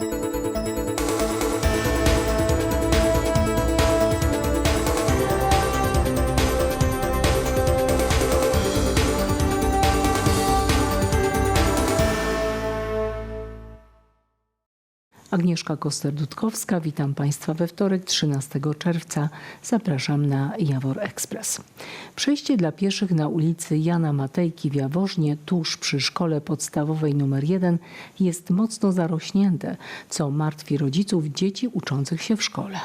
thank you Agnieszka Koster-Dudkowska, witam Państwa we wtorek 13 czerwca. Zapraszam na Jawor Express. Przejście dla pieszych na ulicy Jana Matejki w Jaworznie, tuż przy szkole podstawowej nr 1 jest mocno zarośnięte, co martwi rodziców dzieci uczących się w szkole.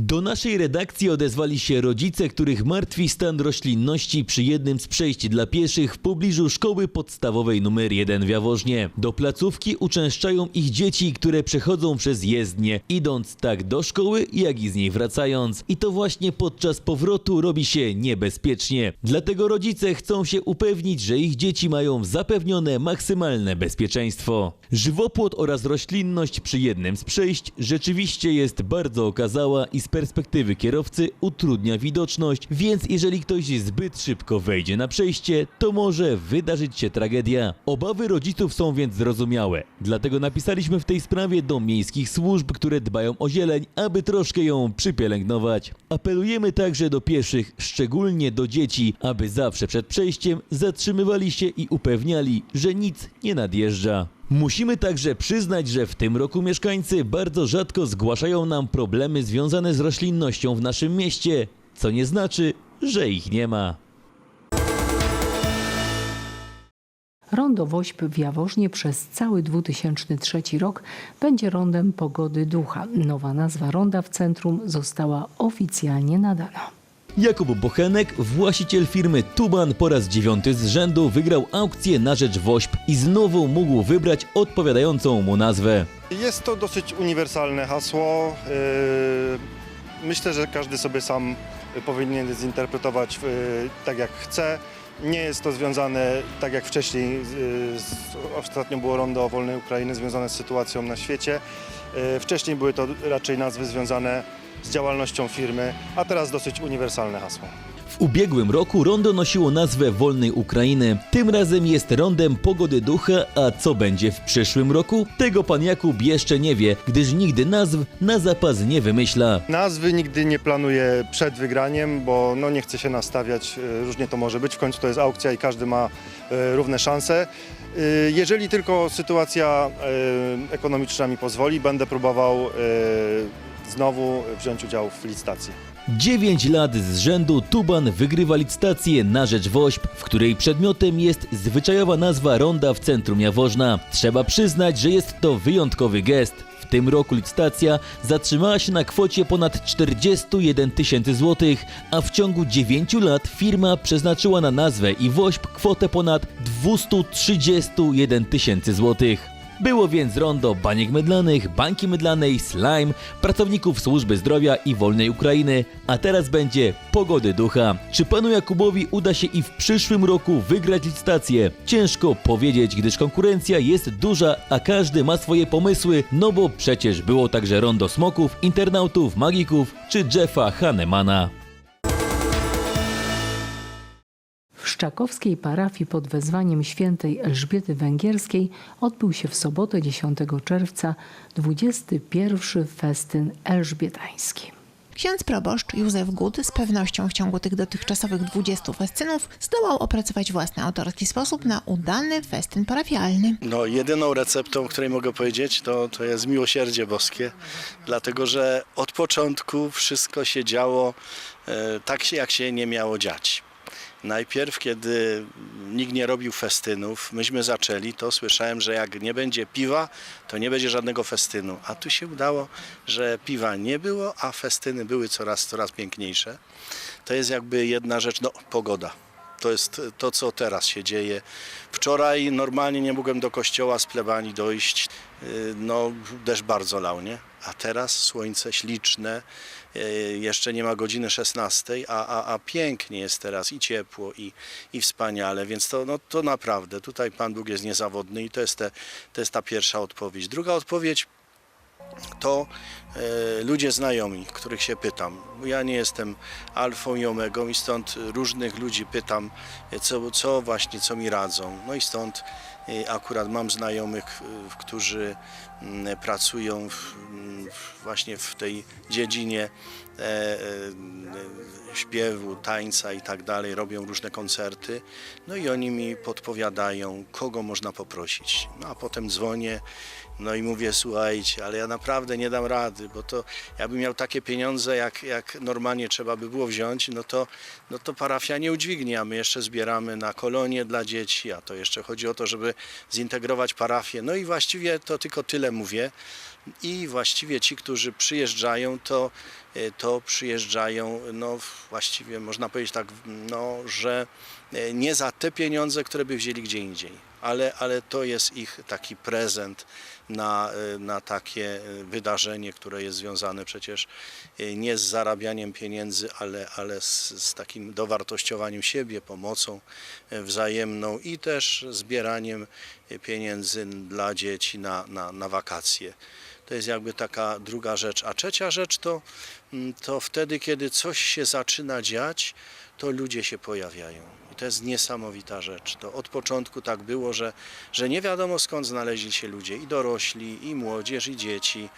Do naszej redakcji odezwali się rodzice, których martwi stan roślinności przy jednym z przejść dla pieszych w pobliżu szkoły podstawowej nr 1 w Jaworznie. Do placówki uczęszczają ich dzieci, które przechodzą przez jezdnię, idąc tak do szkoły, jak i z niej wracając. I to właśnie podczas powrotu robi się niebezpiecznie. Dlatego rodzice chcą się upewnić, że ich dzieci mają zapewnione maksymalne bezpieczeństwo. Żywopłot oraz roślinność przy jednym z przejść rzeczywiście jest bardzo okazała i z perspektywy kierowcy utrudnia widoczność, więc jeżeli ktoś zbyt szybko wejdzie na przejście, to może wydarzyć się tragedia. Obawy rodziców są więc zrozumiałe, dlatego napisaliśmy w tej sprawie do miejskich służb, które dbają o zieleń, aby troszkę ją przypielęgnować. Apelujemy także do pieszych, szczególnie do dzieci, aby zawsze przed przejściem zatrzymywali się i upewniali, że nic nie nadjeżdża. Musimy także przyznać, że w tym roku mieszkańcy bardzo rzadko zgłaszają nam problemy związane z roślinnością w naszym mieście, co nie znaczy, że ich nie ma. Rondo Wośp w Jaworznie przez cały 2003 rok będzie rondem pogody ducha. Nowa nazwa ronda w centrum została oficjalnie nadana. Jakub Bochenek, właściciel firmy Tuban po raz dziewiąty z rzędu wygrał aukcję na rzecz Wośp i znowu mógł wybrać odpowiadającą mu nazwę. Jest to dosyć uniwersalne hasło. Yy, Myślę, że każdy sobie sam powinien zinterpretować yy, tak jak chce. Nie jest to związane, tak jak wcześniej, yy, z, ostatnio było rondo wolnej Ukrainy, związane z sytuacją na świecie. Wcześniej były to raczej nazwy związane z działalnością firmy, a teraz dosyć uniwersalne hasło. W ubiegłym roku rondo nosiło nazwę Wolnej Ukrainy. Tym razem jest rondem Pogody Ducha, a co będzie w przyszłym roku? Tego pan Jakub jeszcze nie wie, gdyż nigdy nazw na zapas nie wymyśla. Nazwy nigdy nie planuję przed wygraniem, bo no nie chcę się nastawiać, e, różnie to może być. W końcu to jest aukcja i każdy ma e, równe szanse. E, Jeżeli tylko sytuacja ekonomiczna mi pozwoli, będę próbował znowu wziąć udział w licytacji. 9 lat z rzędu Tuban wygrywa licytację na rzecz Wośp, w której przedmiotem jest zwyczajowa nazwa ronda w centrum Jaworzna. Trzeba przyznać, że jest to wyjątkowy gest. W tym roku licytacja zatrzymała się na kwocie ponad 41 tysięcy złotych, a w ciągu 9 lat firma przeznaczyła na nazwę i Wośp kwotę ponad 231 tysięcy złotych. Było więc rondo baniek mydlanych, bańki mydlanej, slime, pracowników służby zdrowia i wolnej Ukrainy, a teraz będzie pogody ducha. Czy panu Jakubowi uda się i w przyszłym roku wygrać licytację? Ciężko powiedzieć, gdyż konkurencja jest duża, a każdy ma swoje pomysły, no bo przecież było także rondo smoków, internautów, magików czy Jeffa Hannemana. Szczakowskiej parafii pod wezwaniem świętej Elżbiety Węgierskiej odbył się w sobotę 10 czerwca 21 festyn elżbietański. Ksiądz proboszcz Józef Gut z pewnością w ciągu tych dotychczasowych 20 festynów zdołał opracować własny autorski sposób na udany festyn parafialny. No, jedyną receptą, o której mogę powiedzieć, to, to jest miłosierdzie boskie, dlatego że od początku wszystko się działo e, tak, się, jak się nie miało dziać. Najpierw, kiedy nikt nie robił festynów, myśmy zaczęli, to słyszałem, że jak nie będzie piwa, to nie będzie żadnego festynu. A tu się udało, że piwa nie było, a festyny były coraz, coraz piękniejsze. To jest jakby jedna rzecz, no pogoda. To jest to, co teraz się dzieje. Wczoraj normalnie nie mogłem do kościoła z plebanii dojść. Yy, No, deszcz bardzo lał, nie? A teraz słońce śliczne, yy, jeszcze nie ma godziny 16, a, a, a pięknie jest teraz i ciepło, i, i wspaniale, więc to, no, to naprawdę, tutaj Pan Bóg jest niezawodny i to jest, te, to jest ta pierwsza odpowiedź. Druga odpowiedź, to e, ludzie znajomi, których się pytam. Ja nie jestem alfą i omegą i stąd różnych ludzi pytam, e, co, co właśnie, co mi radzą. No i stąd e, akurat mam znajomych, którzy mm, pracują mm, w- właśnie w tej dziedzinie śpiewu, tańca i tak dalej, robią różne koncerty. No i oni mi podpowiadają, kogo można poprosić. No a potem dzwonię, no i mówię, słuchajcie, ale ja naprawdę nie dam rady, bo to jakbym miał takie pieniądze, jak, jak normalnie trzeba by było wziąć, no to, no to parafia nie udźwignie, a my jeszcze zbieramy na kolonie dla dzieci, a to jeszcze chodzi o to, żeby zintegrować parafię. No i właściwie to tylko tyle mówię. I właściwie ci, którzy przyjeżdżają, to, e, to przyjeżdżają, no właściwie można powiedzieć tak, no, że nie za te pieniądze, które by wzięli gdzie indziej, ale, ale to jest ich taki prezent na, e, na takie e, wydarzenie, które jest związane przecież e, nie z zarabianiem pieniędzy, ale, ale z, z takim dowartościowaniem siebie, pomocą e, wzajemną i też zbieraniem e, pieniędzy dla dzieci na, na, na wakacje. To jest jakby taka druga rzecz. A trzecia rzecz to, mm, to wtedy, kiedy coś się zaczyna dziać, to ludzie się pojawiają. I to jest niesamowita rzecz. To od początku tak było, że, że nie wiadomo skąd znaleźli się ludzie, i dorośli, i młodzież, i dzieci,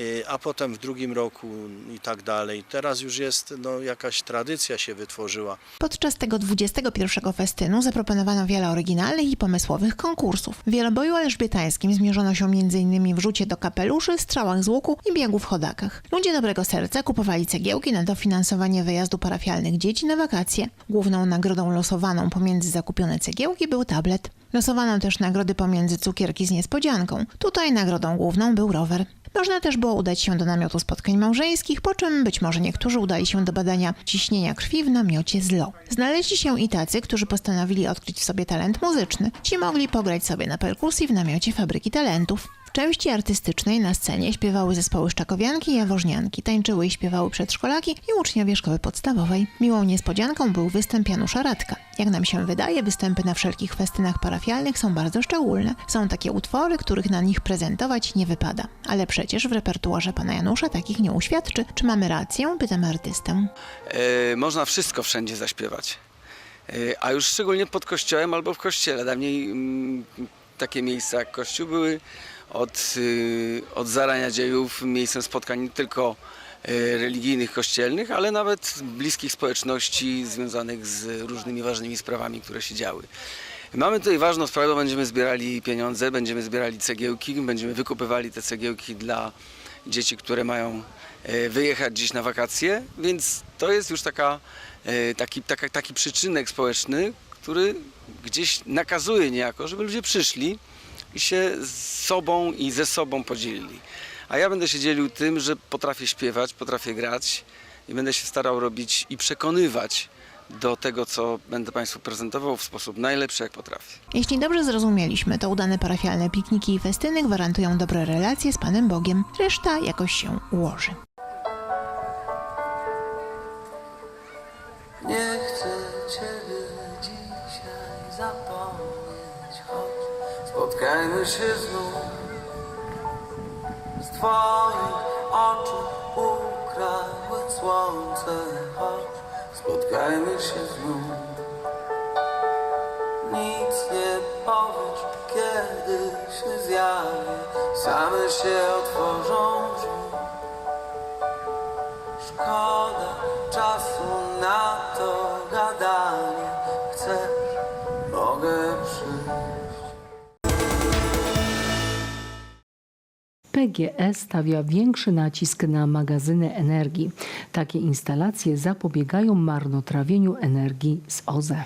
y, a potem w drugim roku i tak dalej. Teraz już jest no, jakaś tradycja się wytworzyła. Podczas tego 21 festynu zaproponowano wiele oryginalnych i pomysłowych konkursów. W wieloboju elżbietańskim zmierzono się m.in. w rzucie do kapeluszy, strzałach z łuku i biegu w chodakach. Ludzie dobrego serca kupowali cegiełki na dofinansowanie wyjazdu parafialnych dzieci na wakacje. Główną nagrodą losowaną pomiędzy zakupione cegiełki był tablet. Losowano też nagrody pomiędzy cukierki z niespodzianką. Tutaj nagrodą główną był rower. Można też było udać się do namiotu spotkań małżeńskich, po czym być może niektórzy udali się do badania ciśnienia krwi w namiocie ZLO. Znaleźli się i tacy, którzy postanowili odkryć w sobie talent muzyczny. Ci mogli pograć sobie na perkusji w namiocie Fabryki Talentów. Części artystycznej na scenie śpiewały zespoły Szczakowianki i Jaworznianki, tańczyły i śpiewały przedszkolaki i uczniowie szkoły podstawowej. Miłą niespodzianką był występ Janusza Radka. Jak nam się wydaje, występy na wszelkich festynach parafialnych są bardzo szczególne. Są takie utwory, których na nich prezentować nie wypada. Ale przecież w repertuarze pana Janusza takich nie uświadczy. Czy mamy rację? Pytam artystę. E, można wszystko wszędzie zaśpiewać. E, a już szczególnie pod kościołem albo w kościele. Dawniej mm, takie miejsca jak kościół były od, y, od zarania dziejów miejscem spotkań nie tylko e, religijnych, kościelnych, ale nawet bliskich społeczności związanych z różnymi ważnymi sprawami, które się działy. Mamy tutaj ważną sprawę, będziemy zbierali pieniądze, będziemy zbierali cegiełki, będziemy wykupywali te cegiełki dla dzieci, które mają e, wyjechać gdzieś na wakacje, więc to jest już taka, e, taki, taka, taki przyczynek społeczny, który gdzieś nakazuje niejako, żeby ludzie przyszli się z sobą i ze sobą podzielili. A ja będę się dzielił tym, że potrafię śpiewać, potrafię grać i będę się starał robić i przekonywać do tego, co będę Państwu prezentował w sposób najlepszy, jak potrafię. Jeśli dobrze zrozumieliśmy, to udane parafialne pikniki i festyny gwarantują dobre relacje z Panem Bogiem. Reszta jakoś się ułoży. Nie chcę Ciebie dzisiaj zapomnieć, spotkajmy się znów. Z Twoich oczu ukradłem słońce, choć spotkajmy się znów. Nic nie powiesz, kiedy się zjawię, same się otworzą drzwi. Szkoda czasu na to PGE stawia większy nacisk na magazyny energii. Takie instalacje zapobiegają marnotrawieniu energii z OZE.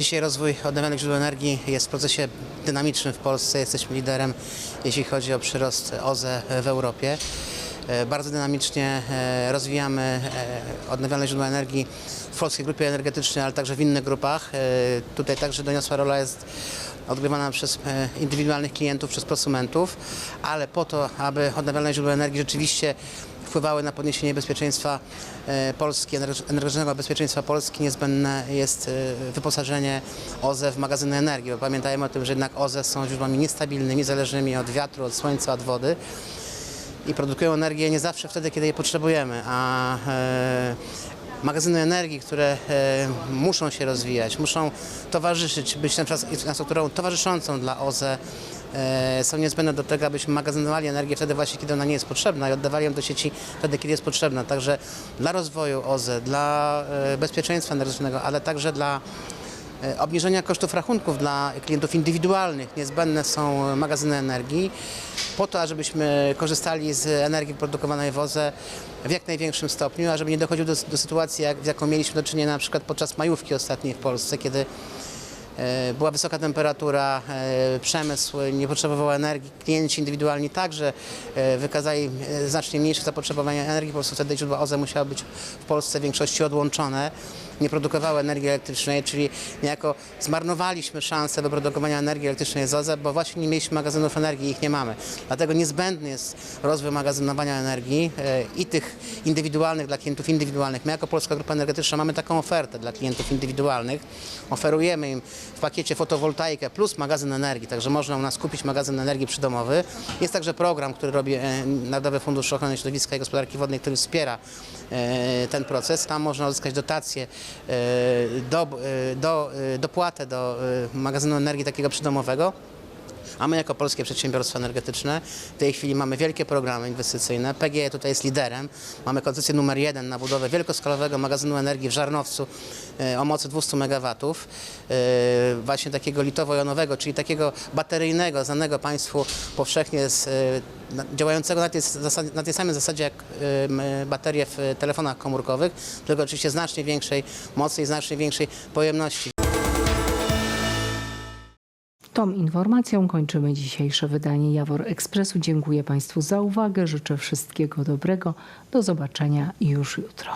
Dzisiaj rozwój odnawialnych źródeł energii jest w procesie dynamicznym w Polsce. Jesteśmy liderem, jeśli chodzi o przyrost OZE w Europie. E, Bardzo dynamicznie e, rozwijamy e, odnawialne źródła energii w Polskiej Grupie Energetycznej, ale także w innych grupach. Tutaj także doniosła rola jest odgrywana przez e, indywidualnych klientów, przez prosumentów, ale po to, aby odnawialne źródła energii rzeczywiście wpływały na podniesienie bezpieczeństwa e, Polski, energe- energetycznego bezpieczeństwa Polski, niezbędne jest e, wyposażenie OZE w magazyny energii. Pamiętajmy o tym, że jednak OZE są źródłami niestabilnymi, zależnymi od wiatru, od słońca, od wody. i produkują energię nie zawsze wtedy, kiedy jej potrzebujemy, a magazyny energii, które e, muszą się rozwijać, muszą towarzyszyć, być infrastrukturą towarzyszącą dla OZE, są niezbędne do tego, abyśmy magazynowali energię wtedy właśnie, kiedy ona nie jest potrzebna i oddawali ją do sieci wtedy, kiedy jest potrzebna. Także dla rozwoju OZE, dla e, bezpieczeństwa energetycznego, ale także dla obniżenia kosztów rachunków dla klientów indywidualnych. Niezbędne są magazyny energii po to, ażebyśmy korzystali z energii produkowanej w OZE w jak największym stopniu, a żeby nie dochodziło do, do sytuacji, jak, z jaką mieliśmy do czynienia na przykład podczas majówki ostatniej w Polsce, kiedy e, była wysoka temperatura, e, przemysł nie potrzebował energii, klienci indywidualni także e, wykazali e, znacznie mniejsze zapotrzebowanie energii, po prostu wtedy źródła OZE musiały być w Polsce w większości odłączone, nie produkowały energii elektrycznej, czyli niejako zmarnowaliśmy szansę wyprodukowania energii elektrycznej z OZE, bo właśnie nie mieliśmy magazynów energii, ich nie mamy. Dlatego niezbędny jest rozwój magazynowania energii e, i tych indywidualnych dla klientów indywidualnych. My jako Polska Grupa Energetyczna mamy taką ofertę dla klientów indywidualnych. Oferujemy im w pakiecie fotowoltaikę plus magazyn energii, także można u nas kupić magazyn energii przydomowy. Jest także program, który robi e, Narodowy Fundusz Ochrony Środowiska i Gospodarki Wodnej, który wspiera ten proces. Tam można uzyskać dotacje e, do, e, do, e, dopłatę do e, magazynu energii takiego przydomowego. A my jako Polskie Przedsiębiorstwo Energetyczne w tej chwili mamy wielkie programy inwestycyjne. PGE tutaj jest liderem. Mamy koncesję numer jeden na budowę wielkoskalowego magazynu energii w Żarnowcu e, o mocy 200 MW. e, Właśnie takiego litowo-jonowego, czyli takiego bateryjnego, znanego Państwu powszechnie z, e, działającego na tej, zasad- na tej samej zasadzie jak baterie w telefonach komórkowych, tylko oczywiście znacznie większej mocy i znacznie większej pojemności. Tą informacją kończymy dzisiejsze wydanie Jawor Ekspresu. Dziękuję Państwu za uwagę. Życzę wszystkiego dobrego. Do zobaczenia już jutro.